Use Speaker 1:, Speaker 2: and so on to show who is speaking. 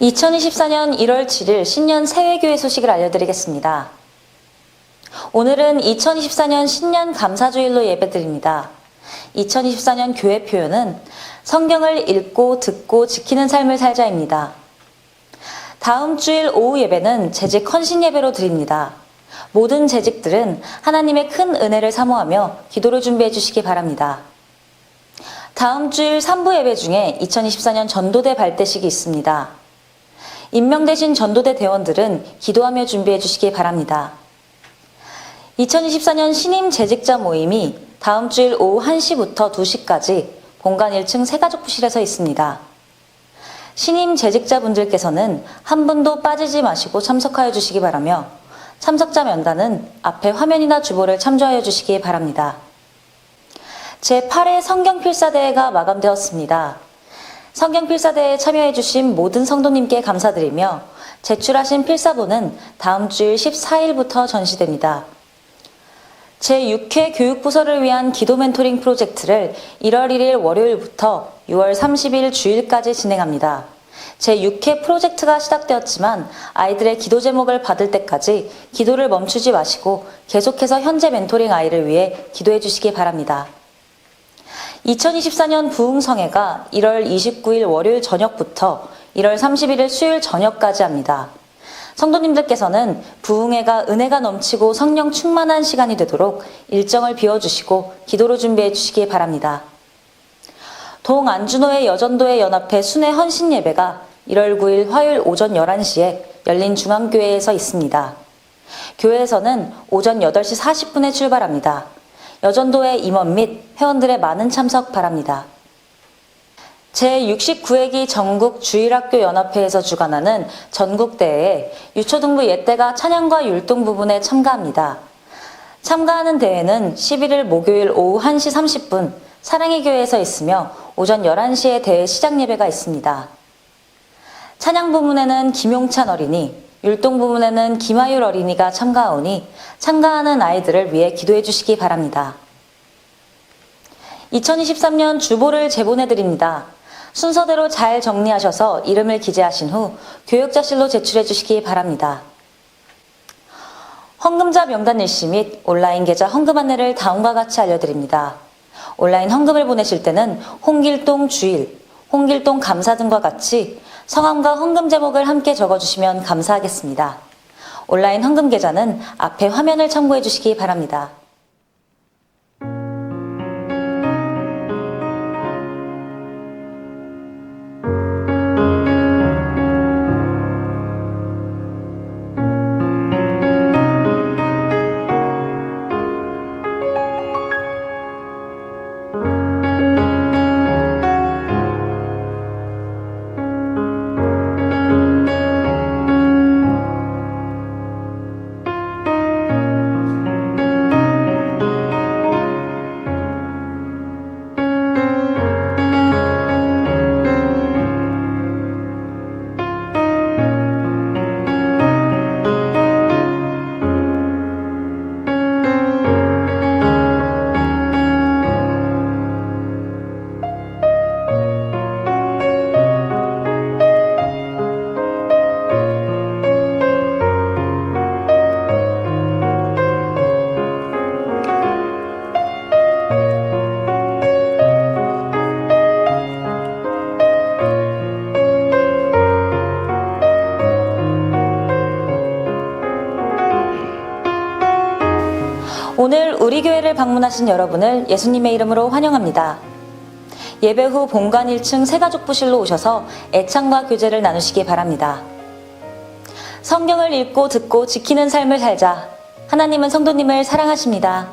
Speaker 1: 2024년 1월 7일 신년 새해교회 소식을 알려드리겠습니다. 오늘은 2024년 신년 감사주일로 예배드립니다. 2024년 교회 표현은 성경을 읽고 듣고 지키는 삶을 살자입니다. 다음 주일 오후 예배는 재직 헌신 예배로 드립니다. 모든 재직들은 하나님의 큰 은혜를 사모하며 기도를 준비해 주시기 바랍니다. 다음 주일 3부 예배 중에 2024년 전도대 발대식이 있습니다. 임명되신 전도대 대원들은 기도하며 준비해 주시기 바랍니다. 2024년 신임 재직자 모임이 다음 주일 오후 1시부터 2시까지 본관 1층 세가족부실에서 있습니다. 신임 재직자분들께서는 한 분도 빠지지 마시고 참석하여 주시기 바라며 참석자 면단은 앞에 화면이나 주보를 참조하여 주시기 바랍니다. 제8회 성경필사대회가 마감되었습니다. 성경 필사대회에 참여해주신 모든 성도님께 감사드리며 제출하신 필사본은 다음 주일 14일부터 전시됩니다. 제6회 교육부서를 위한 기도 멘토링 프로젝트를 1월 1일 월요일부터 6월 30일 주일까지 진행합니다. 제6회 프로젝트가 시작되었지만 아이들의 기도 제목을 받을 때까지 기도를 멈추지 마시고 계속해서 현재 멘토링 아이를 위해 기도해 주시기 바랍니다. 2024년 부흥성회가 1월 29일 월요일 저녁부터 1월 31일 수요일 저녁까지 합니다. 성도님들께서는 부흥회가 은혜가 넘치고 성령 충만한 시간이 되도록 일정을 비워주시고 기도로 준비해 주시기 바랍니다. 동안주노의 여전도의 연합회 순회 헌신 예배가 1월 9일 화요일 오전 11시에 열린 중앙교회에서 있습니다. 교회에서는 오전 8시 40분에 출발합니다. 여전도의 임원 및 회원들의 많은 참석 바랍니다. 제69회기 전국 주일학교 연합회에서 주관하는 전국대회에 유초등부 예대가 찬양과 율동 부분에 참가합니다. 참가하는 대회는 11일 목요일 오후 1시 30분 사랑의 교회에서 있으며 오전 11시에 대회 시작 예배가 있습니다. 찬양 부문에는 김용찬 어린이, 율동 부문에는 김하율 어린이가 참가하오니 참가하는 아이들을 위해 기도해 주시기 바랍니다. 2023년 주보를 제보내 드립니다. 순서대로 잘 정리하셔서 이름을 기재하신 후 교육자실로 제출해 주시기 바랍니다. 헌금자 명단 일시 및 온라인 계좌 헌금 안내를 다음과 같이 알려드립니다. 온라인 헌금을 보내실 때는 홍길동 주일, 홍길동 감사 등과 같이 성함과 헌금 제목을 함께 적어주시면 감사하겠습니다. 온라인 헌금 계좌는 앞에 화면을 참고해 주시기 바랍니다. 오늘 우리 교회를 방문하신 여러분을 예수님의 이름으로 환영합니다. 예배 후 본관 1층 세가족부실로 오셔서 애창과 교제를 나누시기 바랍니다. 성경을 읽고 듣고 지키는 삶을 살자. 하나님은 성도님을 사랑하십니다.